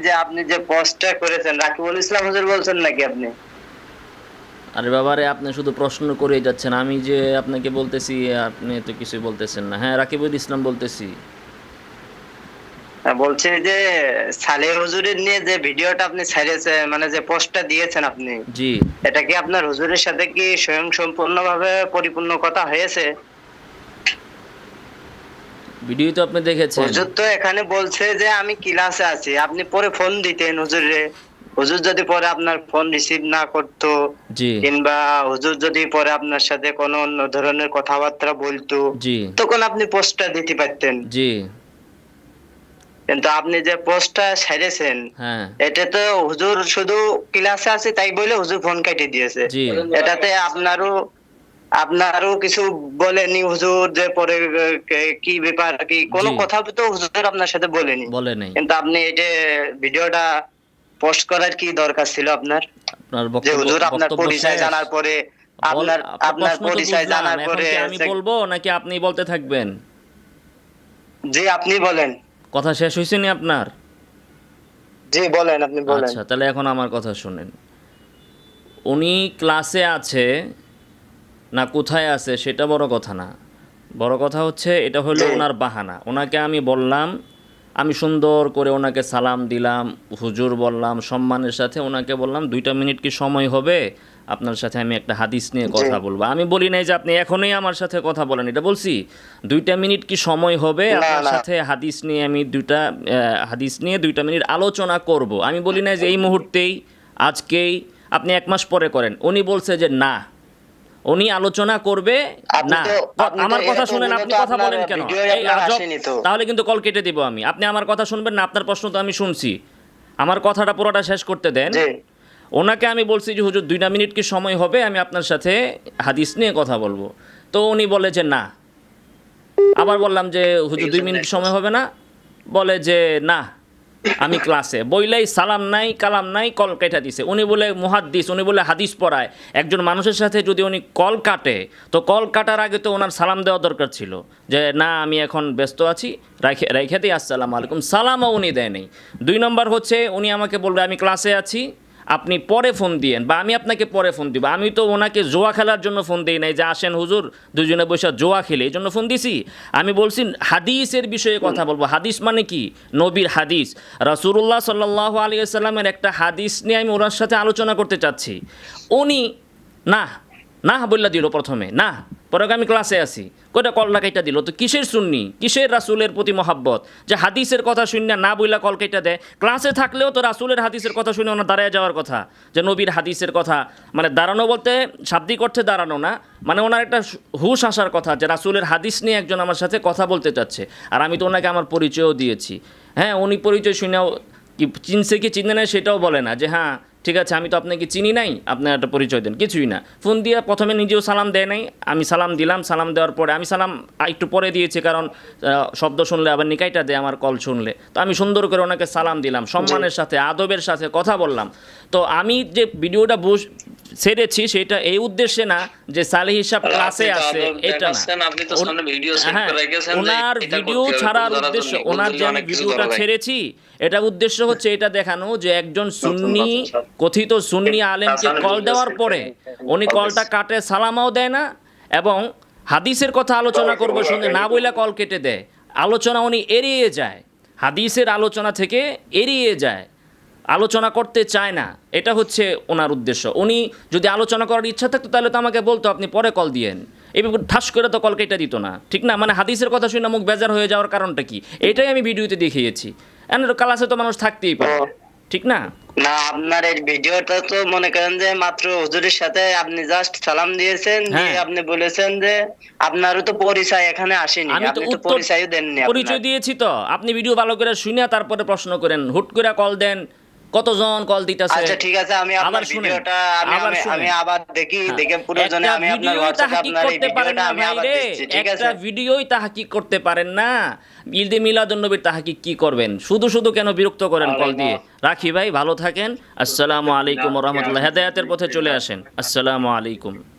যে আপনি যে পোস্টটা করেছেন রাকিবুল ইসলাম হুজুর বলছেন নাকি আপনি? আরে বাবারে আপনি শুধু প্রশ্ন করে যাচ্ছেন। আমি যে আপনাকে বলতেছি আপনি তো কিছুই বলতেছেন না। হ্যাঁ রাকিবুল ইসলাম বলতেছি। হ্যাঁ, বলছি যে সালে হুজুরের নিয়ে যে ভিডিওটা আপনি ছাড়িয়েছেন মানে যে পোস্টটা দিয়েছেন আপনি জি। এটা কি আপনার হুজুরের সাথে কি স্বয়ং সম্পূর্ণভাবে পরিপূর্ণ কথা হয়েছে? ভিডিও তো আপনি দেখেছেন। হুজুর তো এখানে বলছে যে আমি ক্লাসে আছি। আপনি পরে ফোন দিতেন হুজুরে। হুজুর যদি পরে আপনার ফোন রিসিভ না করতো জি। কিংবা হুজুর যদি পরে আপনার সাথে কোনো অন্য ধরনের কথাবার্তা বলতো জি। তখন আপনি পোস্টটা দিতে পারতেন। জি। কিন্তু আপনি যে পোস্টটা ছেড়েছেন হ্যাঁ। এটা তো হুজুর শুধু ক্লাসে আছে তাই বলে হুজুর ফোন কেটে দিয়েছে। এটাতে আপনারও আপনারও কিছু বলেনি হুজুর যে পরে কি ব্যাপার কি? কোনো কথা তো হুজুর আপনার সাথে বলেনি। বলে নেই। কিন্তু আপনি এটা ভিডিওটা পোস্ট করার কি দরকার ছিল আপনার? আপনার যে হুজুর আপনার পরিচয় জানার পরে আপনার আপনার পরিচয় জানার পরে আমি বলব নাকি আপনি বলতে থাকবেন? জি আপনি বলেন। কথা শেষ হয়েছে নি আপনার? জি বলেন আপনি বলেন। আচ্ছা তাহলে এখন আমার কথা শুনেন। উনি ক্লাসে আছে না কোথায় আছে সেটা বড় কথা না। বড় কথা হচ্ছে এটা হলো ওনার বাহানা। ওনাকে আমি বললাম আমি সুন্দর করে ওনাকে সালাম দিলাম হুজুর বললাম সম্মানের সাথে ওনাকে বললাম দুইটা মিনিট কি সময় হবে? আপনার সাথে আমি একটা হাদিস নিয়ে কথা বলব। আমি বলি নাই যে আপনি এখনই আমার সাথে কথা বলেন এটা বলছি। দুইটা মিনিট কি সময় হবে? আপনার সাথে হাদিস নিয়ে আমি দুইটা হাদিস নিয়ে দুইটা মিনিট আলোচনা করব। আমি বলি না যে এই মুহূর্তেই আজকেই আপনি এক মাস পরে করেন। উনি বলছে যে না। উনি আলোচনা করবে না আমার কথা শুনেন আপনি কথা বলেন কেন? এই আজব। তাহলে কিন্তু কল কেটে দিব আমি। আপনি আমার কথা শুনবেন না আপনার প্রশ্ন তো আমি শুনছি। আমার কথাটা পুরোটা শেষ করতে দেন। ওনাকে আমি বলছি যে হুজুর দুইটা মিনিট কি সময় হবে? আমি আপনার সাথে হাদিস নিয়ে কথা বলব। তো উনি বলে যে না। আবার বললাম যে হুজুর দুই মিনিট সময় হবে না। বলে যে না। আমি ক্লাসে। বইলেই সালাম নাই, কালাম নাই, কল কেটে দিছে। উনি বলে মুহাদ্দিস, উনি বলে হাদিস পড়ায়। একজন মানুষের সাথে যদি উনি কল কাটে, তো কল কাটার আগে তো ওনার সালাম দেওয়া দরকার ছিল। যে না, আমি এখন ব্যস্ত আছি রাখে রেখে দিই, আসসালামু আলাইকুম। সালামও উনি দেয়নি। দুই নম্বর হচ্ছে, উনি আমাকে বলবে, আমি ক্লাসে আছি আপনি পরে ফোন দিয়েন বা আমি আপনাকে পরে ফোন দিব। আমি তো ওনাকে জোয়া খেলার জন্য ফোন দিই নাই যে আসেন হুজুর, দুজনে বসে জোয়া খেলে, এই জন্য ফোন দিছি। আমি বলছি, হাদিসের বিষয়ে কথা বলব। হাদিস মানে কি? নবীর হাদিস। রাসুল্লাহ সাল্লাহ আলী একটা হাদিস নিয়ে আমি ওনার সাথে আলোচনা করতে চাচ্ছি। উনি না না বললা দিল প্রথমে না পরে আমি ক্লাসে আছি। কয়টা কল লাগাইটা দিল? তো কিসের শুননি কিসের রাসুলের প্রতি মহাব্বত? যে হাদিসের কথা শুনি না বইলা কল কেটে দেয়, ক্লাসে থাকলেও তো রাসুলের হাদিসের কথা শুনে ওনার দাঁড়ায় যাওয়ার কথা। যে নবীর হাদিসের কথা মানে দাঁড়ানো বলতে শাব্দিক অর্থে দাঁড়ানো না মানে ওনার একটা হুশ আসার কথা যে রাসুলের হাদিস নিয়ে একজন আমার সাথে কথা বলতে চাচ্ছে। আর আমি তো ওনাকে আমার পরিচয়ও দিয়েছি। হ্যাঁ উনি পরিচয় শুনেও কি চিনছে কি চিনে নেয় সেটাও বলে না যে হ্যাঁ ঠিক আছে আমি তো আপনাকে চিনি নাই আপনার একটা পরিচয় দেন কিছুই না। ফোন দিয়ে প্রথমে নিজেও সালাম দেয় নাই আমি সালাম দিলাম সালাম দেওয়ার পরে আমি সালাম একটু পরে দিয়েছি কারণ শব্দ শুনলে আবার নিকাইটা দেয় আমার কল শুনলে। তো আমি সুন্দর করে ওনাকে সালাম দিলাম সম্মানের সাথে আদবের সাথে কথা বললাম। তো আমি যে ভিডিওটা বুঝ ছেড়েছি সেটা এই উদ্দেশ্যে না যে সালেহ হিসাব ক্লাসে আছে এটা না। হ্যাঁ, ওনার ভিডিও ছাড়ার উদ্দেশ্য ওনার যে আমি ভিডিওটা ছেড়েছি এটা উদ্দেশ্য হচ্ছে এটা দেখানো যে একজন সুন্নি কথিত সুন্নি আলেমকে কল দেওয়ার পরে উনি কলটা কাটে সালামাও দেয় না এবং হাদিসের কথা আলোচনা করব শুনে না বইলা কল কেটে দেয়। আলোচনা উনি এড়িয়ে যায়। হাদিসের আলোচনা থেকে এড়িয়ে যায়। আলোচনা করতে চায় না। এটা হচ্ছে ওনার উদ্দেশ্য। উনি যদি আলোচনা করার ইচ্ছা থাকতো তাহলে তো আমাকে বলতো আপনি পরে কল দিয়েন। এভাবে ঠাস করে তো কল কেটে দিত না। ঠিক না? মানে হাদিসের কথা শুনে মুখ বেজার হয়ে যাওয়ার কারণটা কি? এটাই আমি ভিডিওতে দেখিয়েছি। এন কালাসে তো মানুষ থাকতেই পারে। ঠিক না? না আপনার এই ভিডিওটা তো মনে করেন যে মাত্র হুজুরের সাথে আপনি জাস্ট সালাম দিয়েছেন দিয়ে হ্যাঁ। আপনি বলেছেন যে আপনারও তো পরিচয় এখানে আসেনি আপনি তো পরিচয়ও দেননি পরিচয় দিয়েছি তো। আপনি ভিডিও ভালো করে শুনে তারপরে প্রশ্ন করেন হুট করে কল দেন। কতজন কল দিতেছে? আচ্ছা ঠিক আছে আমি আপনার ভিডিওটা আমি আমি- আবার দেখি হ্যাঁ, দেখে প্রয়োজনে একটা আমি আপনার হোয়াটসঅ্যাপ আপনার এই করতে পারেন ভিডিওটা না আমি আবার দেখছি ঠিক আছে? একটা ভিডিওই তাহাকি করতে পারেন না? ঈদে মিলাদুন নবীর তাহাকি কি করবেন? শুধু শুধু কেন বিরক্ত করেন কল দিয়ে? রাখি ভাই ভালো থাকেন। আসসালামু আলাইকুম রাহমাতুল্লাহ। হেদায়েতের পথে চলে আসেন। আসসালামু আলাইকুম।